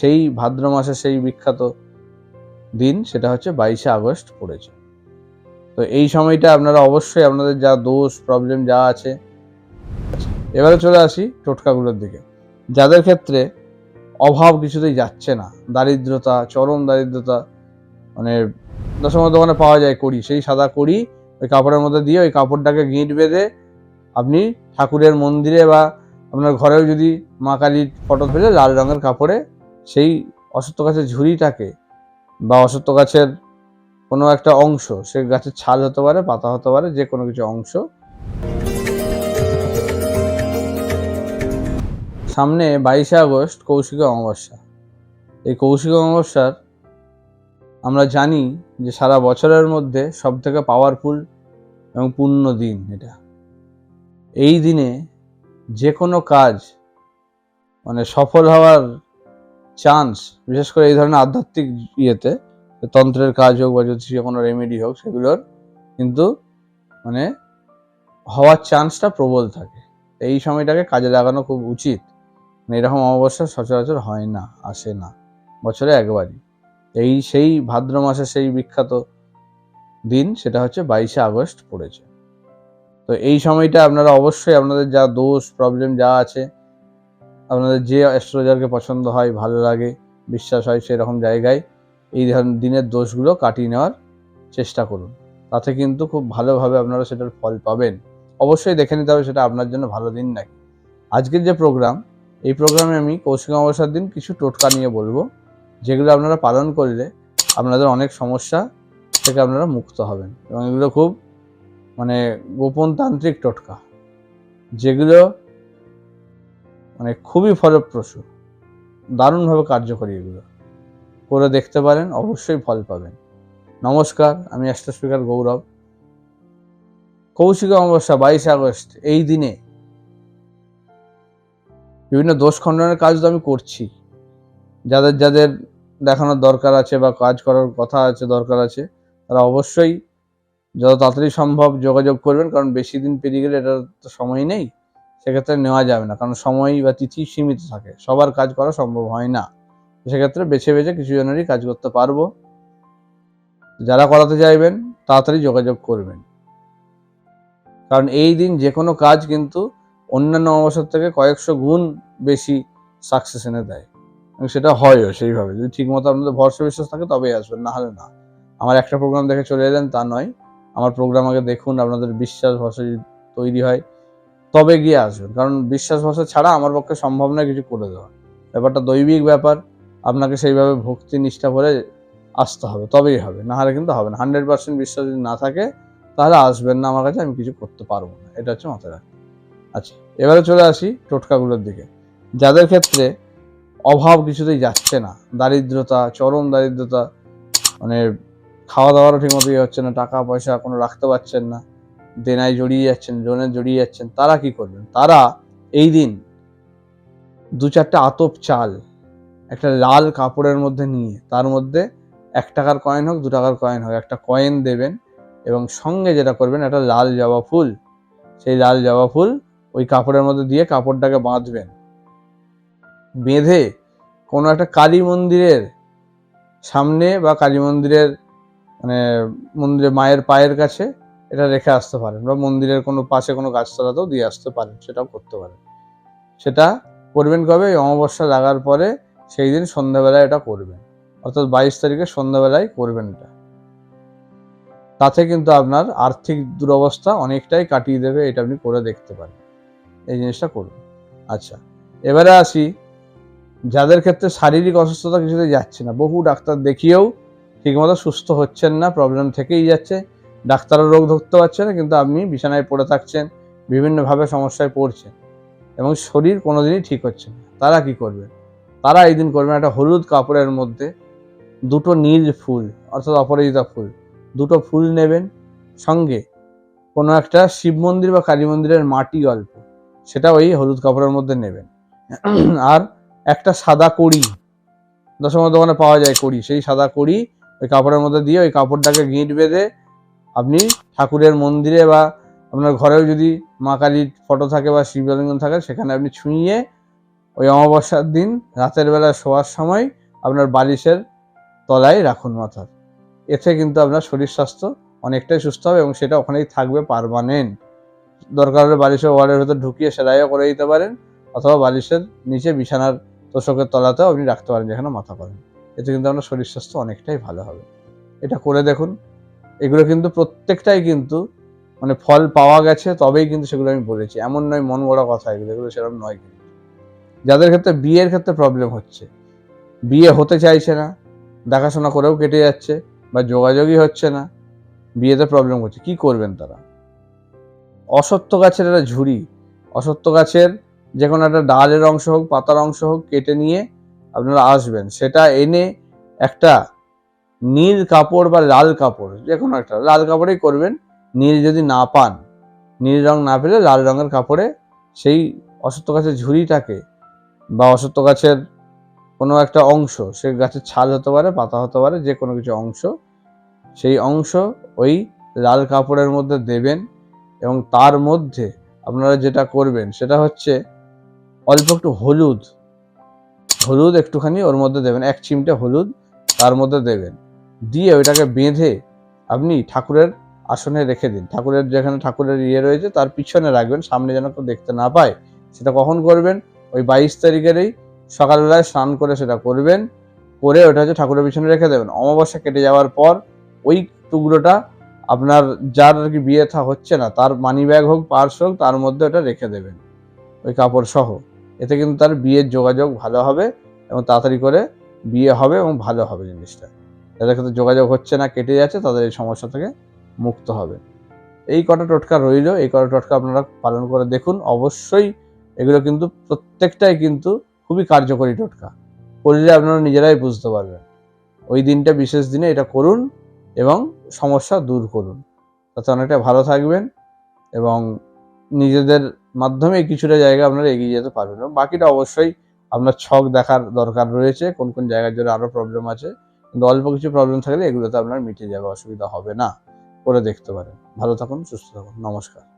সেই ভাদ্র মাসে সেই বিখ্যাত দিন, সেটা হচ্ছে বাইশে আগস্ট পড়েছে। তো এই সময়টা আপনারা অবশ্যই আপনাদের যা দোষ প্রবলেম যা আছে, এবারে চলে আসি টোটকাগুলোর দিকে। যাদের ক্ষেত্রে অভাব কিছুতেই যাচ্ছে না, দারিদ্রতা, চরম দারিদ্রতা মানে দশমের দোকানে পাওয়া যায় কড়ি, সেই সাদা কড়ি ওই কাপড়ের মধ্যে দিয়ে ওই কাপড়টাকে গিঁট বেঁধে আপনি ঠাকুরের মন্দিরে বা আপনার ঘরেও যদি মা কালীর ফটো ফেলে লাল রঙের কাপড়ে সেই অসত্য গাছের ঝুড়িটাকে বা অসত্য গাছের কোনো একটা অংশ, সে গাছের ছাল হতে পারে, পাতা হতে পারে, যে কোনো কিছু অংশ। সামনে বাইশে আগস্ট, কৌশিক অমাবস্যা। এই কৌশিক অমাবস্যার আমরা জানি যে সারা বছরের মধ্যে সব থেকে পাওয়ারফুল এবং পূর্ণ দিন এটা। এই দিনে যে কোনো কাজ মানে সফল হওয়ার চান্স বিশেষ করে এই ধরনের আধ্যাত্মিক ইয়েতে, তন্ত্রের কাজ হোক বা যদি কোনো রেমেডি হোক, সেগুলোর কিন্তু মানে হওয়ার চান্সটা প্রবল থাকে। এই সময়টাকে কাজে লাগানো খুব উচিত। মানে এরকম অমাবস্যা সচরাচর হয় না, আসে না, বছরে একবারই। এই সেই ভাদ্র মাসে সেই বিখ্যাত দিন, সেটা হচ্ছে বাইশে আগস্ট পড়েছে। তো এই সময়টা আপনারা অবশ্যই, আপনাদের যা দোষ প্রবলেম যা আছে আপনাদের যে অ্যাস্ট্রোলজারকে পছন্দ হয়, ভালো লাগে, বিশ্বাস হয় সেরকম জায়গায় এই ধরনের দিনের দোষগুলো কাটিয়ে নেওয়ার চেষ্টা করুন। তাতে কিন্তু খুব ভালোভাবে আপনারা সেটার ফল পাবেন। অবশ্যই দেখে নিতে হবে সেটা আপনার জন্য ভালো দিন নাকি। আজকের যে প্রোগ্রাম, এই প্রোগ্রামে আমি কৌশিক অমাবস্যার দিন কিছু টোটকা নিয়ে বলব, যেগুলো আপনারা পালন করলে আপনাদের অনেক সমস্যা থেকে আপনারা মুক্ত হবেন। এবং এগুলো খুব মানে গোপন তান্ত্রিক টোটকা। যেগুলো মানে খুবই ফলপ্রসূ। দারুণভাবে কার্যকরী এগুলো। করে দেখতে পারেন, অবশ্যই ফল পাবেন। নমস্কার, আমি অ্যাস্ট্রো স্পিকার গৌরব। কৌশিক অমাবস্যা, বাইশে আগস্ট, এই দিনে বিভিন্ন দোষ খণ্ডনের কাজ তো আমি করছি। যাদের যাদের দেখানোর দরকার আছে বা কাজ করার কথা আছে, দরকার আছে, তারা অবশ্যই যত তাড়াতাড়ি সম্ভব যোগাযোগ করবেন, কারণ বেশি দিন পেরিয়ে গেলে এটার তো সময় নেই। সেক্ষেত্রে নেওয়া যাবে না। কারণ সময় বা তিথি সীমিত থাকে। সবার কাজ করা সম্ভব হয় না। সেক্ষেত্রে বেছে বেছে কিছু জনেরই কাজ করতে পারব। যারা করাতে চাইবেন, তাড়াতাড়ি যোগাযোগ করবেন। কারণ এই দিন যে কোনো কাজ কিন্তু অন্যান্য অবসর থেকে কয়েকশো গুণ বেশি সাকসেস এনে দেয়। এবং সেটা হয়ও সেইভাবে। যদি ঠিকমতো আপনাদের ভরসা বিশ্বাস থাকে, তবেই আসবেন। না হলে না। আমার একটা প্রোগ্রাম দেখে চলে এলেন, তা নয়। আমার প্রোগ্রাম আগে দেখুন, আপনাদের বিশ্বাস ভরসা তৈরি হয় তবে গিয়ে আসবেন। কারণ বিশ্বাস ভরসা ছাড়া আমার পক্ষে সম্ভব নয় কিছু করে দেওয়া। ব্যাপারটা দৈবিক ব্যাপার, আপনাকে সেইভাবে ভক্তি, নিষ্ঠা করে আসতে হবে, তবেই হবে। না হলে কিন্তু হবে না। হান্ড্রেড পার্সেন্ট বিশ্বাস যদি না থাকে, তাহলে আসবেন না আমার কাছে, আমি কিছু করতে পারব না। এটা হচ্ছে মাথায় রাখতে। আচ্ছা এবারে চলে আসি টোটকাগুলোর দিকে। যাদের ক্ষেত্রে অভাব কিছুতেই যাচ্ছে না, দারিদ্রতা, চরম দারিদ্রতা মানে খাওয়া দাওয়ারও ঠিকমতো ইয়ে হচ্ছে না টাকা পয়সা কোনো রাখতে পারছেন না দেনায় জড়িয়ে যাচ্ছেন লোনে জড়িয়ে যাচ্ছেন, তারা কি করবেন তারা এই দিন দু চারটা আতপ চাল, একটা লাল কাপড়ের মধ্যে নিয়ে, তার মধ্যে এক টাকার কয়েন হোক, দু টাকার কয়েন হোক, একটা কয়েন দেবেন এবং সঙ্গে যেটা করবেন, একটা লাল জবা ফুল। সেই লাল জবা ফুল ওই কাপড়ের মধ্যে দিয়ে কাপড়টাকে বাঁধবেন। বেঁধে কোনো একটা কালী মন্দিরের সামনে বা কালী মন্দিরের মানে মন্দিরে মায়ের পায়ের কাছে এটা রেখে আসতে পারেন বা মন্দিরের কোনো পাশে কোনো গাছতলাতেও দিয়ে আসতে পারেন, সেটাও করতে পারেন। সেটা করবেন কবে? এই অমাবস্যা লাগার পরে সেই দিন সন্ধ্যাবেলায় এটা করবেন। অর্থাৎ বাইশ তারিখে সন্ধ্যাবেলায় করবেন এটা। তাতে কিন্তু আপনার আর্থিক দুরবস্থা অনেকটাই কাটিয়ে দেবে, এটা আপনি করে দেখতে পারেন। এই জিনিসটা করুন। আচ্ছা এবারে আসি। যাদের ক্ষেত্রে শারীরিক অসুস্থতা কিছুতে যাচ্ছে না, বহু ডাক্তার দেখিয়েও ঠিকমতো সুস্থ হচ্ছেন না, প্রবলেম থেকেই যাচ্ছে। ডাক্তারও রোগ ধরতে পারছে না, কিন্তু আপনি বিছানায় পড়ে থাকছেন, বিভিন্নভাবে সমস্যায় পড়ছেন এবং শরীর কোনোদিনই ঠিক হচ্ছে না। তারা কি করবে? তারা এই দিন করবেন একটা হলুদ কাপড়ের মধ্যে দুটো নীল ফুল, অর্থাৎ অপরাজিতা ফুল, দুটো ফুল নেবেন সঙ্গে। কোনো একটা শিব মন্দির বা কালী মন্দিরের মাটি অল্প সেটা ওই হলুদ কাপড়ের মধ্যে নেবেন। আর একটা সাদা কড়ি, দশমের দোকানে পাওয়া যায় কড়ি, সেই সাদা কড়ি ওই কাপড়ের মধ্যে দিয়ে ওই কাপড়টাকে গিঁট বেঁধে আপনি ঠাকুরের মন্দিরে বা আপনার ঘরেও যদি মা কালীর ফটো থাকে বা শিবলিঙ্গ থাকে, সেখানে আপনি ছুঁয়ে ওই অমাবস্যার দিন রাতের বেলা শোয়ার সময় আপনার বালিশের তলায় রাখুন মাথার এতে কিন্তু আপনার শরীর স্বাস্থ্য অনেকটাই সুস্থ হবে এবং সেটা ওখানেই থাকবে পারমানেন্ট। দরকার হলে বালিশের ওয়ালের ভেতর ঢুকিয়ে সেলাইও করে দিতে পারেন অথবা বালিশের নিচে বিছানার তোষকের তলাতেও আপনি রাখতে পারেন যেখানে মাথা করেন এতে কিন্তু আপনার শরীর স্বাস্থ্য অনেকটাই ভালো হবে। এটা করে দেখুন এগুলো কিন্তু প্রত্যেকটাই কিন্তু মানে ফল পাওয়া গেছে, তবেই কিন্তু সেগুলো আমি বলেছি। এমন নয় মন গড়া কথা, এগুলো এগুলো সেরকম নয় কিন্তু। যাদের ক্ষেত্রে বিয়ের ক্ষেত্রে প্রবলেম হচ্ছে, বিয়ে হতে চাইছে না, দেখাশোনা করেও কেটে যাচ্ছে বা যোগাযোগই হচ্ছে না, বিয়েতে প্রবলেম হচ্ছে, কি করবেন তারা? অসত্য গাছের একটা ঝুড়ি, অসত্য গাছের যে কোনো একটা ডালের অংশ হোক, পাতার অংশ হোক, কেটে নিয়ে আপনারা আসবেন। সেটা এনে একটা নীল কাপড় বা লাল কাপড়, যে কোনো একটা, লাল কাপড়েই করবেন। নীল যদি না পান, নীল রং না পেলে লাল রঙের কাপড়ে সেই অসত্য গাছের ঝুড়িটাকে বা অসত্য গাছের কোনো একটা অংশ, সে গাছের ছাল হতে পারে, পাতা হতে পারে, যে কোনো কিছু অংশ, সেই অংশ ওই লাল কাপড়ের মধ্যে দেবেন এবং তার মধ্যে আপনারা যেটা করবেন, সেটা হচ্ছে অল্প একটু হলুদ হলুদ একটুখানি ওর মধ্যে দেবেন, এক চিমটে হলুদ তার মধ্যে দেবেন। দিয়ে ওইটাকে বেঁধে আপনি ঠাকুরের আসনে রেখে দিন। ঠাকুরের যেখানে ঠাকুরের ইয়ে রয়েছে, তার পিছনে রাখবেন, সামনে যেন কেউ দেখতে না পায়। সেটা কখন করবেন? ওই বাইশ তারিখেরই সকালবেলায় স্নান করে সেটা করবেন, করে ওটা হচ্ছে ঠাকুরের পিছনে রেখে দেবেন। অমাবস্যা কেটে যাওয়ার পর ওই টুকরোটা আপনার যার আর কি বিয়ে থা হচ্ছে না, তার মানি ব্যাগ হোক পার্স হোক, তার মধ্যে ওটা রেখে দেবেন। ওই কাপড় সহ। এতে কিন্তু তার বিয়ের যোগাযোগ ভালো হবে এবং তাড়াতাড়ি করে বিয়ে হবে এবং ভালো হবে জিনিসটা। যাদের ক্ষেত্রে যোগাযোগ হচ্ছে না, কেটে যাচ্ছে, তাদের এই সমস্যা থেকে মুক্ত হবে। এই কটা টোটকা রইল, এই কটা টোটকা আপনারা পালন করে দেখুন। অবশ্যই এগুলো কিন্তু প্রত্যেকটাই কিন্তু খুবই কার্যকরী টোটকা। করলে আপনারা নিজেরাই বুঝতে পারবেন। ওই দিনটা, বিশেষ দিনে এটা করুন এবং সমস্যা দূর করুন। তাতে অনেকটা ভালো থাকবেন এবং নিজেদের মাধ্যমে কিছুটা জায়গা আপনারা এগিয়ে যেতে পারবেন। এবং বাকিটা অবশ্যই আপনার ছক দেখার দরকার রয়েছে। কোন কোন জায়গার জন্য আরও প্রবলেম আছে কিন্তু অল্প কিছু প্রবলেম থাকলে এগুলোতে আপনার মিটে যাবে, অসুবিধা হবে না। করে দেখতে পারেন। ভালো থাকুন, সুস্থ থাকুন। নমস্কার।